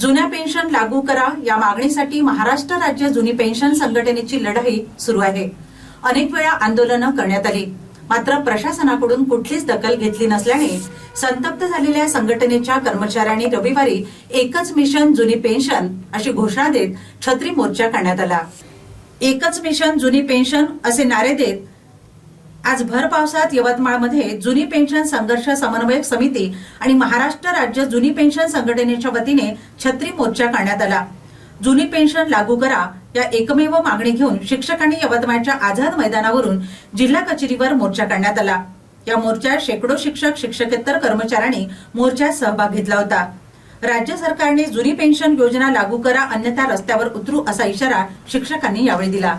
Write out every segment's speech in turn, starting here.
जुन्या पेन्शन लागू करा. या मागणीसाठी महाराष्ट्र राज्य जुनी पेन्शन संघटनेची लढाई सुरू आहे. अनेक वेळा आंदोलनं करण्यात आली. मात्र प्रशासनाकडून कुठलीच दखल घेतली नसल्याने संतप्त झालेल्या संघटनेच्या कर्मचाऱ्यांनी रविवारी एकच मिशन जुनी पेन्शन अशी घोषणा देत छत्री मोर्चा करण्यात आला. एकच मिशन जुनी पेन्शन असे नारे देत आज भर पावसात यवतमाळमध्ये जुनी पेन्शन संघर्ष समन्वयक समिती आणि महाराष्ट्र राज्य जुनी पेन्शन संघटनेच्या वतीने छत्री मोर्चा काढण्यात आला. जुनी पेन्शन लागू करा या एकमेव मागणी घेऊन शिक्षकांनी यवतमाळच्या आझाद मैदानावरून जिल्हा कचेरीवर मोर्चा काढण्यात आला. या मोर्चात शेकडो शिक्षक शिक्षकेतर कर्मचाऱ्यांनी मोर्चात सहभाग घेतला होता. राज्य सरकारने जुनी पेन्शन योजना लागू करा अन्यथा रस्त्यावर उतरू असा इशारा शिक्षकांनी यावेळी दिला.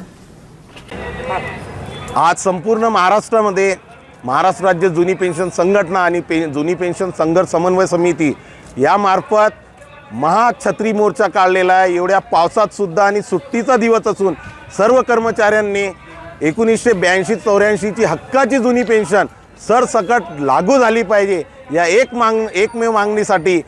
आज संपूर्ण महाराष्ट्रामध्ये महाराष्ट्र राज्य जुनी पेन्शन संघटना आणि पे जुनी पेन्शन संघर्ष समन्वय समिती यामार्फत महाछत्री मोर्चा काढलेला आहे. एवढ्या पावसातसुद्धा आणि सुट्टीचा दिवस असून सर्व कर्मचाऱ्यांनी एकोणीसशे ब्याऐंशी चौऱ्याऐंशीची हक्काची जुनी पेन्शन सरसकट लागू झाली पाहिजे. या एक माग एकमेव मागणीसाठी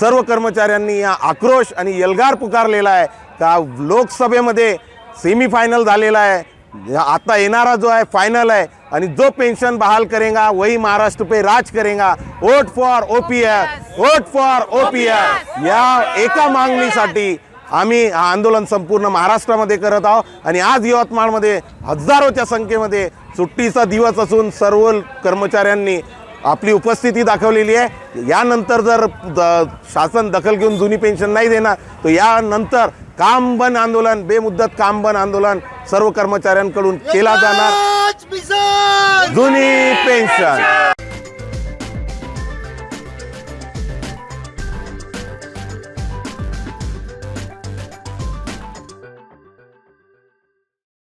सर्व कर्मचाऱ्यांनी या आक्रोश आणि यलगार पुकारलेला आहे. का लोकसभेमध्ये सेमीफायनल झालेला आहे. आता येणारा जो आहे फायनल आहे आणि जो पेंशन बहाल करेगा वही महाराष्ट्र पे राज करेगा. Vote for OPS vote for OPS या एका मागणीसाठी आम्ही हा आंदोलन संपूर्ण महाराष्ट्रामध्ये करत आहोत. आणि आज यवतमाळमध्ये हजारोच्या संख्येमध्ये सुट्टीचा दिवस असून सर्व कर्मचाऱ्यांनी आपली उपस्थिती दाखवलेली आहे. यानंतर जर द- शासन दखल घेऊन जुनी पेन्शन नाही देणार तर यानंतर काम बंद आंदोलन बेमुदत काम बंद आंदोलन सर्व कर्मचाऱ्यांकडून केला जाणार. जुनी पेन्शन